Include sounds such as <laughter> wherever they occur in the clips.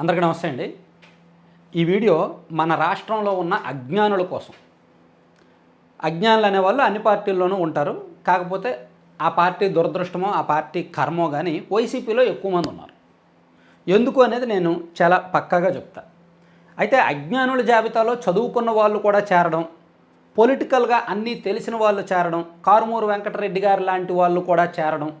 అందరికీ నమస్తే అండి. ఈ వీడియో మన రాష్ట్రంలో ఉన్న అజ్ఞానుల కోసం. అజ్ఞానులు అనేవాళ్ళు అన్ని పార్టీల్లోనూ ఉంటారు. కాకపోతే ఆ పార్టీ దురదృష్టమో ఆ పార్టీ కర్మో కానీ వైసీపీలో ఎక్కువ మంది ఉన్నారు. ఎందుకు అనేది నేను చాలా పక్కాగా చెప్తా. అయితే అజ్ఞానుల జాబితాలో చదువుకున్న వాళ్ళు కూడా చేరడం పొలిటికల్గా అన్నీ తెలిసిన వాళ్ళు చేరడం కారుమూరు వెంకటరెడ్డి గారు లాంటి వాళ్ళు కూడా చేరడం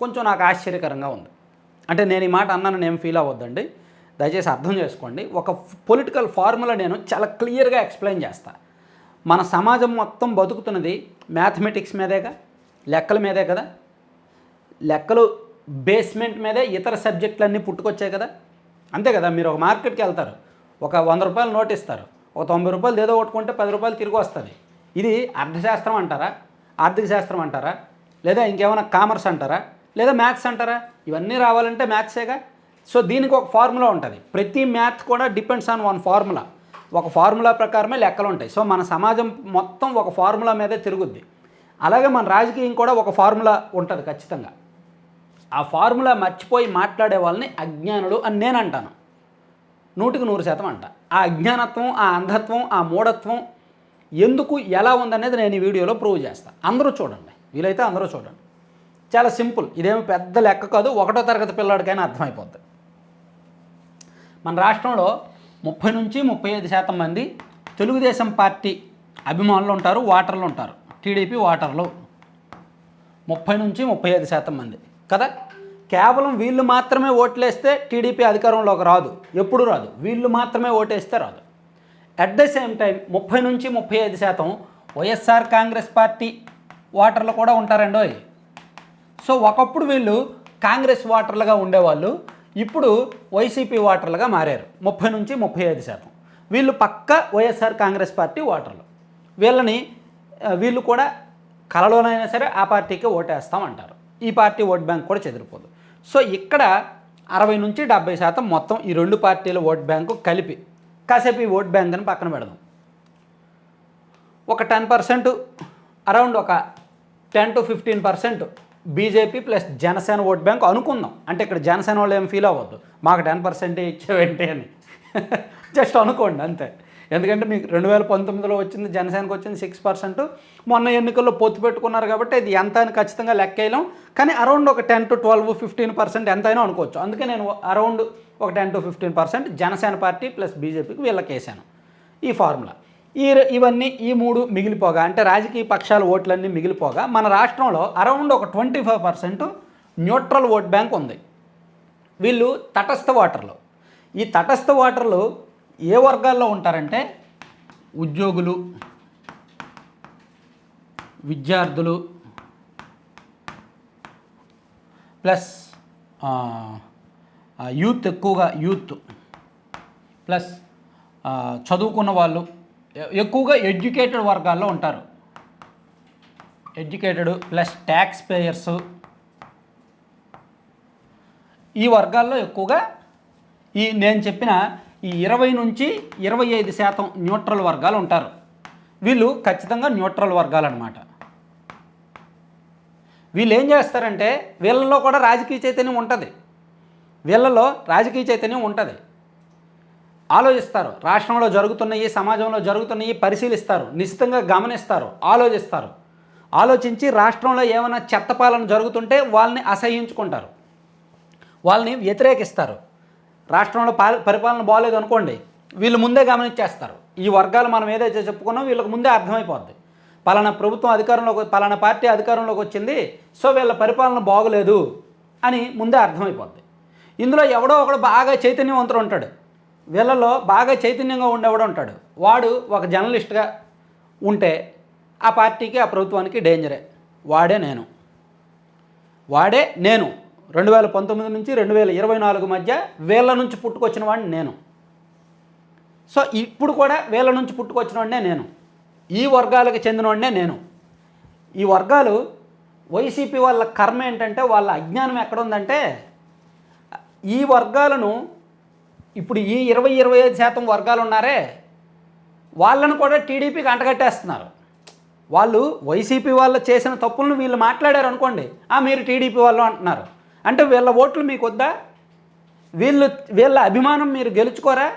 కొంచెం నాకు ఆశ్చర్యకరంగా ఉంది. అంటే నేను ఈ మాట అన్నాను నేను ఫీల్ అవ్వద్దండి. దయచేసి అర్థం చేసుకోండి. ఒక పొలిటికల్ ఫార్ములా నేను చాలా క్లియర్గా ఎక్స్ప్లెయిన్ చేస్తాను మన సమాజం మొత్తం బతుకుతున్నది మ్యాథమెటిక్స్ మీదేగా? లెక్కల మీదే కదా? లెక్కలు బేస్మెంట్ మీదే ఇతర సబ్జెక్టులన్నీ పుట్టుకొచ్చాయి కదా? అంతే కదా? మీరు ఒక మార్కెట్కి వెళ్తారు. ఒక వంద రూపాయలు నోట్ ఇస్తారు. ఒక తొంభై రూపాయలు ఏదో కొట్టుకుంటే పది రూపాయలు తిరిగి వస్తుంది. ఇది అర్థశాస్త్రం అంటారా? ఆర్థిక శాస్త్రం అంటారా? లేదా ఇంకేమైనా కామర్స్ అంటారా? లేదా మ్యాథ్స్ అంటారా? ఇవన్నీ రావాలంటే మ్యాథ్సేగా సో దీనికి ఒక ఫార్ములా ఉంటుంది. ప్రతి మ్యాథ్ కూడా డిపెండ్స్ ఆన్ వన్ ఫార్ములా. ఒక ఫార్ములా ప్రకారమే లెక్కలు ఉంటాయి. సో మన సమాజం మొత్తం ఒక ఫార్ములా మీదే తిరుగుద్ది. అలాగే మన రాజకీయం కూడా ఒక ఫార్ములా ఉంటుంది ఖచ్చితంగా. ఆ ఫార్ములా మర్చిపోయి మాట్లాడే వాళ్ళని అజ్ఞానుడు అని నేను అంటాను. నూటికి నూరు శాతం అంట. ఆ అజ్ఞానత్వం ఆ అంధత్వం ఆ మూఢత్వం ఎందుకు ఎలా ఉందనేది నేను ఈ వీడియోలో ప్రూవ్ చేస్తాను అందరూ చూడండి. వీలైతే అందరూ చూడండి. చాలా సింపుల్. ఇదేమి పెద్ద లెక్క కాదు. ఒకటో తరగతి పిల్లాడికైనా అర్థమైపోద్ది. మన రాష్ట్రంలో ముప్పై నుంచి ముప్పై ఐదు శాతం మంది తెలుగుదేశం పార్టీ అభిమానులు ఉంటారు ఓటర్లు ఉంటారు. టీడీపీ ఓటర్లు. ముప్పై నుంచి ముప్పై ఐదు శాతం మంది. కదా? కేవలం వీళ్ళు మాత్రమే ఓట్లేస్తే టీడీపీ అధికారంలోకి రాదు. ఎప్పుడు రాదు. వీళ్ళు మాత్రమే ఓటేస్తే రాదు. అట్ ద సేమ్ టైం ముప్పై నుంచి ముప్పై ఐదు శాతం వైఎస్ఆర్ కాంగ్రెస్ పార్టీ ఓటర్లు కూడా ఉంటారండి సో ఒకప్పుడు వీళ్ళు కాంగ్రెస్ ఓటర్లుగా ఉండేవాళ్ళు. ఇప్పుడు వైసీపీ ఓటర్లుగా మారారు. ముప్పై నుంచి ముప్పై ఐదు శాతం. వీళ్ళు పక్క వైఎస్ఆర్ కాంగ్రెస్ పార్టీ ఓటర్లు. వీళ్ళని వీళ్ళు కూడా కలలోనైనా సరే ఆ పార్టీకి ఓటేస్తామంటారు ఈ పార్టీ ఓట్ బ్యాంక్ కూడా చెదిరిపోదు. సో ఇక్కడ అరవై నుంచి డెబ్బై శాతం మొత్తం ఈ రెండు పార్టీల ఓట్ బ్యాంకు కలిపి కాసేపు ఈ ఓట్ బ్యాంక్ అని పక్కన పెడదాం. ఒక టెన్ పర్సెంట్ అరౌండ్ ఒక ten to fifteen percent BJP plus Janasena vote bank అనుకుందాం. అంటే ఇక్కడ జనసేన వాళ్ళు ఏం ఫీల్ అవ్వద్దు. మాకు టెన్ పర్సెంటే ఇచ్చేవేంటి అని. <laughs> జస్ట్ అనుకోండి అంతే. ఎందుకంటే మీకు రెండు వేల పంతొమ్మిదిలో వచ్చింది జనసేనకు వచ్చింది సిక్స్ పర్సెంట్. మొన్న ఎన్నికల్లో పొత్తు పెట్టుకున్నారు కాబట్టి ఇది ఎంత అని ఖచ్చితంగా లెక్కేయలేం కానీ అరౌండ్ ఒక ten to twelve fifteen percent ఎంతైనా అనుకోవచ్చు. అందుకే నేను అరౌండ్ ఒక ten to fifteen percent Janasena party plus బీజేపీకి వీళ్ళకి వేసాను. ఈ ఫార్ములా. ఈ ఇవన్నీ ఈ మూడు మిగిలిపోగా. అంటే రాజకీయ పక్షాల ఓట్లన్నీ మిగిలిపోగా. మన రాష్ట్రంలో అరౌండ్ ఒక twenty five percent neutral vote bank ఉంది. వీళ్ళు తటస్థ ఓటర్లు. ఈ తటస్థ ఓటర్లు ఏ వర్గాల్లో ఉంటారంటే ఉద్యోగులు విద్యార్థులు ప్లస్ యూత్ ఎక్కువగా యూత్ ప్లస్ చదువుకున్న వాళ్ళు ఎక్కువగా ఎడ్యుకేటెడ్ వర్గాల్లో ఉంటారు. Educated plus tax payers. ఈ వర్గాల్లో ఎక్కువగా ఈ నేను చెప్పిన ఈ ఇరవై నుంచి ఇరవై ఐదు శాతం న్యూట్రల్ వర్గాలు ఉంటారు. వీళ్ళు ఖచ్చితంగా న్యూట్రల్ వర్గాలు అనమాట వీళ్ళు ఏం చేస్తారంటే వీళ్ళలో కూడా రాజకీయ చైతన్యం ఉంటుంది. వీళ్ళలో రాజకీయ చైతన్యం ఉంటుంది. ఆలోచిస్తారు. రాష్ట్రంలో జరుగుతున్నవి సమాజంలో జరుగుతున్నవి పరిశీలిస్తారు. నిశ్చితంగా గమనిస్తారు. ఆలోచిస్తారు. ఆలోచించి రాష్ట్రంలో ఏమైనా చెత్త పాలన జరుగుతుంటే వాళ్ళని అసహ్యించుకుంటారు వాళ్ళని వ్యతిరేకిస్తారు. రాష్ట్రంలో పాల పరిపాలన బాగోలేదు అనుకోండి వీళ్ళు ముందే గమనించేస్తారు ఈ వర్గాలు మనం ఏదైతే చెప్పుకున్నాం వీళ్ళకి ముందే అర్థమైపోద్ది. పలానా ప్రభుత్వం అధికారంలోకి పలానా పార్టీ అధికారంలోకి వచ్చింది సో వీళ్ళ పరిపాలన బాగోలేదు అని ముందే అర్థమైపోద్ది. ఇందులో ఎవడో ఒకడు బాగా చైతన్యవంతుడు ఉంటాడు. వీళ్ళలో బాగా చైతన్యంగా ఉండేవాడు ఉంటాడు. వాడు ఒక జర్నలిస్ట్గా ఉంటే ఆ పార్టీకి ఆ ప్రభుత్వానికి డేంజరే. వాడే నేను. వాడే నేను. రెండు వేల పంతొమ్మిది నుంచి రెండు వేల ఇరవై నాలుగు మధ్య వీళ్ళ నుంచి పుట్టుకొచ్చిన వాడిని నేను. సో ఇప్పుడు కూడా వీళ్ళ నుంచి పుట్టుకొచ్చిన వాడినే నేను. ఈ వర్గాలకు చెందినవాడినే నేను. ఈ వర్గాలు వైసీపీ వాళ్ళ కర్మ ఏంటంటే వాళ్ళ అజ్ఞానం ఎక్కడుందంటే ఈ వర్గాలను ఇప్పుడు ఈ ఇరవై ఇరవై ఐదు శాతం వర్గాలు ఉన్నారే వాళ్ళను కూడా టీడీపీకి అంటగట్టేస్తున్నారు. వాళ్ళు వైసీపీ వాళ్ళు చేసిన తప్పులను వీళ్ళు మాట్లాడారు అనుకోండి ఆ మీరు టీడీపీ వాళ్ళు అంటున్నారు. అంటే వీళ్ళ ఓట్లు మీకు వద్దా వీళ్ళు వీళ్ళ అభిమానం మీరు గెలుచుకోరా?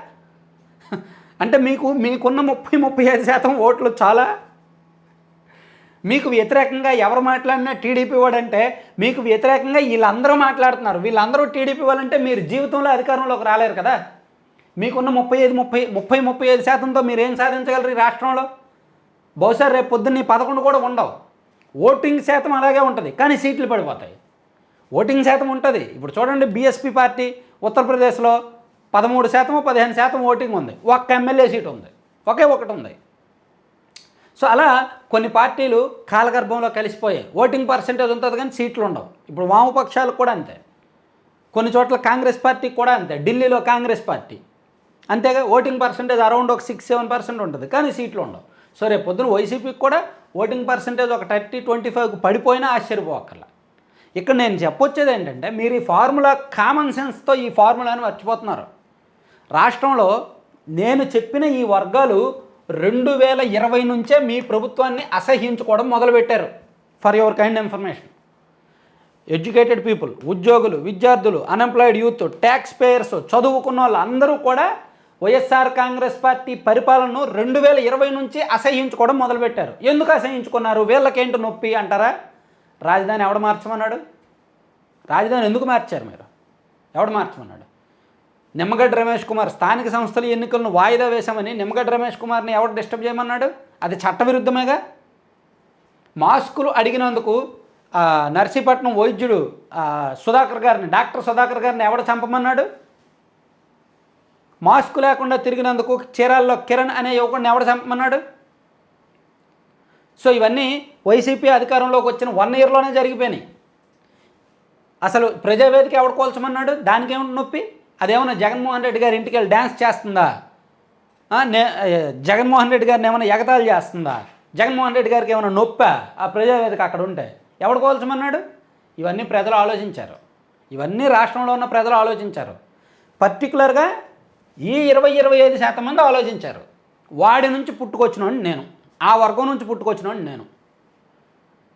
అంటే మీకు మీకున్న ముప్పై ముప్పై ఐదు శాతం ఓట్లు చాలా మీకు వ్యతిరేకంగా ఎవరు మాట్లాడినా టీడీపీ వాడంటే మీకు వ్యతిరేకంగా వీళ్ళందరూ మాట్లాడుతున్నారు. వీళ్ళందరూ టీడీపీ వాళ్ళంటే మీరు జీవితంలో అధికారంలోకి రాలేరు కదా. మీకున్న ముప్పై ఐదు ముప్పై ముప్పై ముప్పై ఐదు శాతంతో మీరు ఏం సాధించగలరు ఈ రాష్ట్రంలో? బహుశా రేపు పొద్దున్న ఈ పదకొండు కూడా ఉండవు. ఓటింగ్ శాతం అలాగే ఉంటుంది కానీ సీట్లు పడిపోతాయి. ఓటింగ్ శాతం ఉంటుంది. ఇప్పుడు చూడండి బీఎస్పీ పార్టీ ఉత్తరప్రదేశ్లో పదమూడు శాతం పదిహేను శాతం ఓటింగ్ ఉంది. ఒక్క ఎమ్మెల్యే సీటు ఉంది. ఒకే ఒకటి ఉంది. సో అలా కొన్ని పార్టీలు కాలగర్భంలో కలిసిపోయాయి. ఓటింగ్ పర్సెంటేజ్ ఉంటుంది కానీ సీట్లు ఉండవు. ఇప్పుడు వామపక్షాలు కూడా అంతే. కొన్ని చోట్ల కాంగ్రెస్ పార్టీకి కూడా అంతే. ఢిల్లీలో కాంగ్రెస్ పార్టీ. అంతేగా ఓటింగ్ పర్సెంటేజ్ అరౌండ్ ఒక సిక్స్ సెవెన్ పర్సెంట్ ఉంటుంది కానీ సీట్లు ఉండవు. సో రేపు పొద్దున వైసీపీకి కూడా ఓటింగ్ పర్సెంటేజ్ ఒక థర్టీ ట్వంటీ ఫైవ్కి పడిపోయినా ఆశ్చర్యపోకర్లా. ఇక్కడ నేను చెప్పొచ్చేది ఏంటంటే మీరు ఈ ఫార్ములా కామన్ సెన్స్తో ఈ ఫార్ములాని మర్చిపోతున్నారు. రాష్ట్రంలో నేను చెప్పిన ఈ వర్గాలు రెండు వేల ఇరవై నుంచే మీ ప్రభుత్వాన్ని అసహ్యించుకోవడం మొదలుపెట్టారు. For your kind information educated people ఉద్యోగులు విద్యార్థులు అన్ఎంప్లాయిడ్ యూత్ ట్యాక్స్ పేయర్స్ చదువుకున్న వాళ్ళు అందరూ కూడా వైఎస్ఆర్ కాంగ్రెస్ పార్టీ పరిపాలనను రెండు వేల ఇరవై నుంచి అసహ్యించుకోవడం మొదలుపెట్టారు. ఎందుకు అసహించుకున్నారు? వీళ్ళకేంటి నొప్పి అంటారా? రాజధాని ఎవడు మార్చమన్నాడు? రాజధాని ఎందుకు మార్చారు మీరు? ఎవడు మార్చమన్నాడు? నిమ్మగడ్డ రమేష్ కుమార్ స్థానిక సంస్థల ఎన్నికలను వాయిదా వేశామని నిమ్మగడ్డ రమేష్ కుమార్ని ఎవడు డిస్టర్బ్ చేయమన్నాడు? అది చట్టవిరుద్ధమేగా? మాస్కులు అడిగినందుకు నర్సీపట్నం వైద్యుడు సుధాకర్ గారిని డాక్టర్ సుధాకర్ గారిని ఎవడ చంపమన్నాడు? మాస్క్ లేకుండా తిరిగినందుకు చీరాల్లో కిరణ్ అనే యువకుడిని ఎవడ చంపమన్నాడు? సో ఇవన్నీ వైసీపీ అధికారంలోకి వచ్చిన వన్ ఇయర్లోనే జరిగిపోయినాయి. అసలు ప్రజావేదిక ఎవడు కోల్చమన్నాడు? దానికేమిటి నొప్పి? అదేమన్నా జగన్మోహన్ రెడ్డి గారి ఇంటికి వెళ్ళి డ్యాన్స్ చేస్తుందా? నే జగన్మోహన్ రెడ్డి గారిని ఏమైనా ఎగతాలు చేస్తుందా? జగన్మోహన్ రెడ్డి గారికి ఏమైనా నొప్పా? ఆ ప్రజావేదిక అక్కడ ఉంటే ఎవడు కోల్చమన్నాడు? ఇవన్నీ ప్రజలు ఆలోచించారు. ఇవన్నీ రాష్ట్రంలో ఉన్న ప్రజలు ఆలోచించారు. పర్టికులర్గా ఈ ఇరవై ఇరవై ఐదు శాతం మంది ఆలోచించారు. వాడి నుంచి పుట్టుకొచ్చినోడిని నేను. ఆ వర్గం నుంచి పుట్టుకొచ్చినోడిని నేను.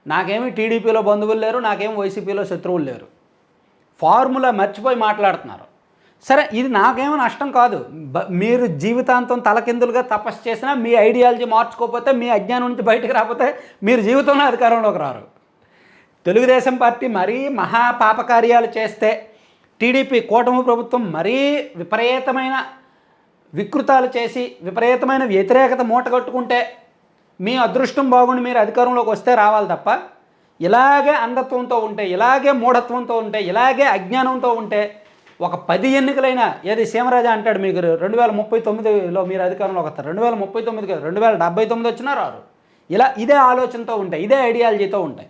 నాకేమి టీడీపీలో బంధువులు లేరు నాకేమి వైసీపీలో శత్రువులు లేరు. ఫార్ములా మర్చిపోయి మాట్లాడుతున్నారు. సరే ఇది నాకేమో నష్టం కాదు. బ- మీరు జీవితాంతం తలకిందులుగా తపస్సు చేసినా మీ ఐడియాలజీ మార్చుకోకపోతే మీ అజ్ఞానం నుంచి బయటకు రాకపోతే మీరు జీవితంలో అధికారంలోకి రారు. తెలుగుదేశం పార్టీ మరీ మహా పాపకార్యాలు చేస్తే టీడీపీ కూటమి ప్రభుత్వం మరీ విపరీతమైన వికృతాలు చేసి విపరీతమైన వ్యతిరేకత మూటగట్టుకుంటే మీ అదృష్టం బాగుండి మీరు అధికారంలోకి వస్తే రావాలి తప్ప ఇలాగే అంధత్వంతో ఉంటే ఇలాగే మూఢత్వంతో ఉంటే ఇలాగే అజ్ఞానంతో ఉంటే ఒక పది ఎన్నికలైనా ఏది సీమరాజా అంటాడు మీకు రెండు వేల ముప్పై తొమ్మిదిలో మీరు అధికారంలోకి వస్తారు రెండు వేల ముప్పై తొమ్మిది కాదు రెండు వేల డెబ్బై తొమ్మిది వచ్చినా రారు. ఇలా ఇదే ఆలోచనతో ఉంటాయి ఇదే ఐడియాలజీతో ఉంటాయి.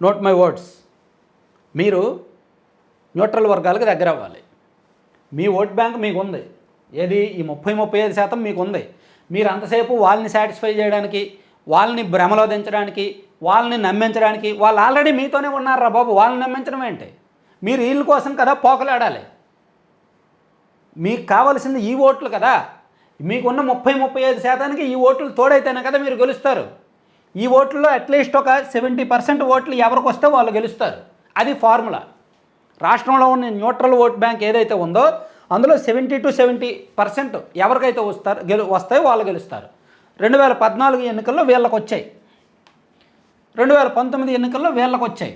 నోట్ మై వర్డ్స్ మీరు న్యూట్రల్ వర్గాలకు దగ్గర అవ్వాలి. మీ ఓట్ బ్యాంక్ మీకు ఉంది ఏది? ఈ ముప్పై ముప్పై ఐదు శాతం మీకు ఉంది మీరు అంతసేపు వాళ్ళని సాటిస్ఫై చేయడానికి వాళ్ళని భ్రమలో దించడానికి వాళ్ళని నమ్మించడానికి వాళ్ళు ఆల్రెడీ మీతోనే ఉన్నారా బాబు? వాళ్ళని నమ్మించడం ఏంటి? మీరు వీళ్ళ కోసం కదా పోకలాడాలి. మీకు కావాల్సింది ఈ ఓట్లు కదా. మీకున్న ముప్పై ముప్పై ఐదు శాతానికి ఈ ఓట్లు తోడైతేనే కదా మీరు గెలుస్తారు. ఈ ఓట్లలో అట్లీస్ట్ ఒక సెవెంటీ పర్సెంట్ ఓట్లు ఎవరికి వస్తే వాళ్ళు గెలుస్తారు. అది ఫార్ములా. రాష్ట్రంలో ఉన్న న్యూట్రల్ ఓట్ బ్యాంక్ ఏదైతే ఉందో అందులో సెవెంటీ టు సెవెంటీ పర్సెంట్ ఎవరికైతే వస్తారు గెలు వస్తాయో వాళ్ళు గెలుస్తారు. రెండు వేల పద్నాలుగు ఎన్నికల్లో వీళ్ళకి వచ్చాయి రెండు వేల పంతొమ్మిది ఎన్నికల్లో వీళ్ళకి వచ్చాయి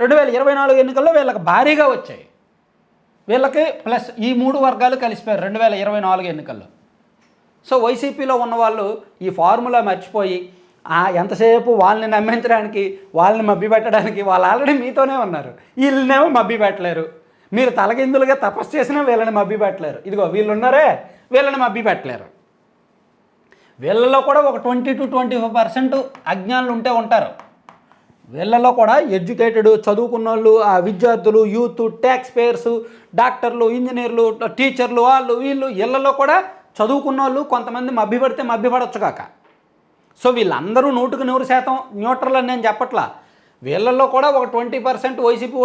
రెండు వేల ఇరవై నాలుగు ఎన్నికల్లో వీళ్ళకి భారీగా వచ్చాయి. వీళ్ళకి ప్లస్ ఈ మూడు వర్గాలు కలిసిపోయారు రెండు వేల ఇరవై నాలుగు ఎన్నికల్లో. సో వైసీపీలో ఉన్న వాళ్ళు ఈ ఫార్ములా మర్చిపోయి ఎంతసేపు వాళ్ళని నమ్మించడానికి వాళ్ళని మబ్బి పెట్టడానికి వాళ్ళు ఆల్రెడీ మీతోనే ఉన్నారు. వీళ్ళనేమో మబ్బి పెట్టలేరు. మీరు తలగిందులుగా తపస్సు చేసినా వీళ్ళని మబ్బి పెట్టలేరు. ఇదిగో వీళ్ళు ఉన్నారే వీళ్ళని పెట్టలేరు. వీళ్ళలో కూడా ఒక twenty to twenty five percent అజ్ఞానులు ఉంటే ఉంటారు. వీళ్ళలో కూడా ఎడ్యుకేటెడ్ చదువుకున్న వాళ్ళు ఆ విద్యార్థులు యూత్ ట్యాక్స్ పేయర్స్ డాక్టర్లు ఇంజనీర్లు టీచర్లు వాళ్ళు వీళ్ళు వీళ్ళలో కూడా చదువుకున్న వాళ్ళు కొంతమంది మభ్యపడితే మభ్యపడొచ్చు కాక. సో వీళ్ళందరూ నూటికి నూరు శాతం న్యూట్రల్ అని నేను చెప్పట్లా. వీళ్ళల్లో కూడా ఒక ట్వంటీ పర్సెంట్ వైసీపీ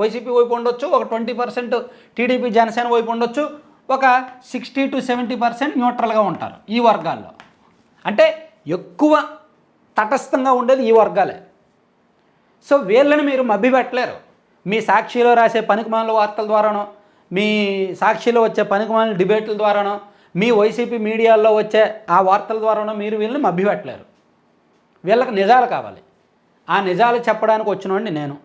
వైసీపీ వైపు ఉండొచ్చు ఒక ట్వంటీ పర్సెంట్ టీడీపీ జనసేన వైపు ఉండొచ్చు ఒక సిక్స్టీ టు సెవెంటీ పర్సెంట్ న్యూట్రల్గా ఉంటారు ఈ వర్గాల్లో. అంటే ఎక్కువ తటస్థంగా ఉండేది ఈ వర్గాలే. సో వీళ్ళని మీరు మభ్యపెట్టలేరు మీ సాక్షిలో రాసే పనికిమాల వార్తల ద్వారానో మీ సాక్షిలో వచ్చే పనికిమాల డిబేట్ల ద్వారానో మీ వైసీపీ మీడియాల్లో వచ్చే ఆ వార్తల ద్వారానో మీరు వీళ్ళని మభ్యపెట్టలేరు వీళ్ళకి నిజాలు కావాలి. ఆ నిజాలు చెప్పడానికి వచ్చినోండి నేను.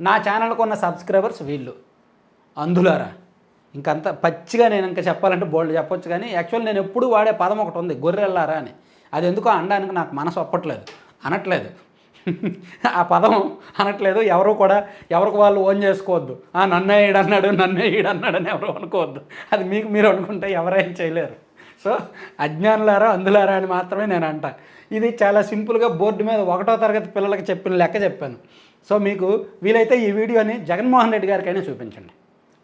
నా ఛానల్కు ఉన్న సబ్స్క్రైబర్స్ వీళ్ళు. అందులారా ఇంకంత పచ్చిగా నేను ఇంకా చెప్పాలంటే బోల్డ్ చెప్పొచ్చు కానీ యాక్చువల్ నేను ఎప్పుడు వాడే పదం ఒకటి ఉంది గొర్రెల్లారా అని. అది ఎందుకో అనడానికి నాకు మనసు ఒప్పట్లేదు అనట్లేదు. ఆ పదం అనట్లేదు. ఎవరు కూడా ఎవరికి వాళ్ళు ఓన్ చేసుకోవద్దు. ఆ నన్నే ఈడన్నాడు నన్నే ఈడన్నాడు అని ఎవరు అనుకోవద్దు. అది మీకు మీరు అనుకుంటే ఎవరేం చేయలేరు. సో అజ్ఞానులారా అందులారా అని మాత్రమే నేను అంట. ఇది చాలా సింపుల్గా బోర్డు మీద ఒకటో తరగతి పిల్లలకి చెప్పిన లెక్క చెప్పాను. సో మీకు వీలైతే ఈ వీడియోని జగన్మోహన్ రెడ్డి గారికైనా చూపించండి.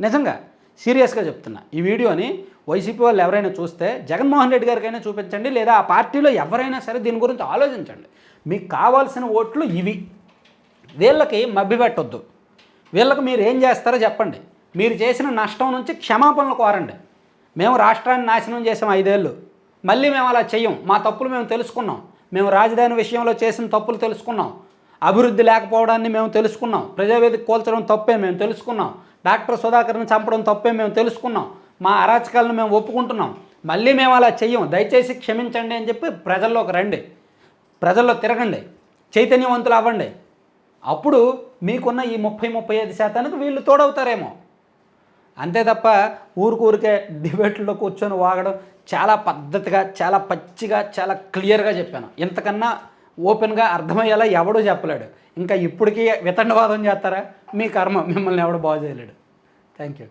నిజంగా సీరియస్గా చెప్తున్నా. ఈ వీడియోని వైసీపీ వాళ్ళు ఎవరైనా చూస్తే జగన్మోహన్ రెడ్డి గారికైనా చూపించండి లేదా ఆ పార్టీలో ఎవరైనా సరే దీని గురించి ఆలోచించండి. మీకు కావాల్సిన ఓట్లు ఇవి. వీళ్ళకి మభ్యపెట్టొద్దు వీళ్ళకి మీరు ఏం చేస్తారో చెప్పండి. మీరు చేసిన నష్టం నుంచి క్షమాపణలు కోరండి. మేము రాష్ట్రాన్ని నాశనం చేసాం ఐదేళ్ళు. మళ్ళీ మేము అలా చెయ్యం. మా తప్పులు మేము తెలుసుకున్నాం. మేము రాజధాని విషయంలో చేసిన తప్పులు తెలుసుకున్నాం. అభివృద్ధి లేకపోవడాన్ని మేము తెలుసుకున్నాం. ప్రజావేదిక కోల్చడం తప్పే మేము తెలుసుకున్నాం. డాక్టర్ సుధాకర్ని చంపడం తప్పే మేము తెలుసుకున్నాం. మా అరాచకాలను మేము ఒప్పుకుంటున్నాం. మళ్ళీ మేము అలా చెయ్యం. దయచేసి క్షమించండి అని చెప్పి ప్రజల్లోకి రండి. ప్రజల్లో తిరగండి చైతన్యవంతులు అవ్వండి అప్పుడు మీకున్న ఈ ముప్పై ముప్పై ఐదు శాతానికి వీళ్ళు తోడవుతారేమో. అంతే తప్ప ఊరికూరికే డిబేట్లో కూర్చొని వాగడం చాలా పద్ధతిగా చాలా పచ్చిగా చాలా క్లియర్గా చెప్పాను. ఇంతకన్నా ఓపెన్గా అర్థమయ్యేలా ఎవడూ చెప్పలేడు. ఇంకా ఇప్పటికీ వితండవాదం చేస్తారా? మీ కర్మ మిమ్మల్ని ఎవడు బాగు చేయలేడు. Thank you.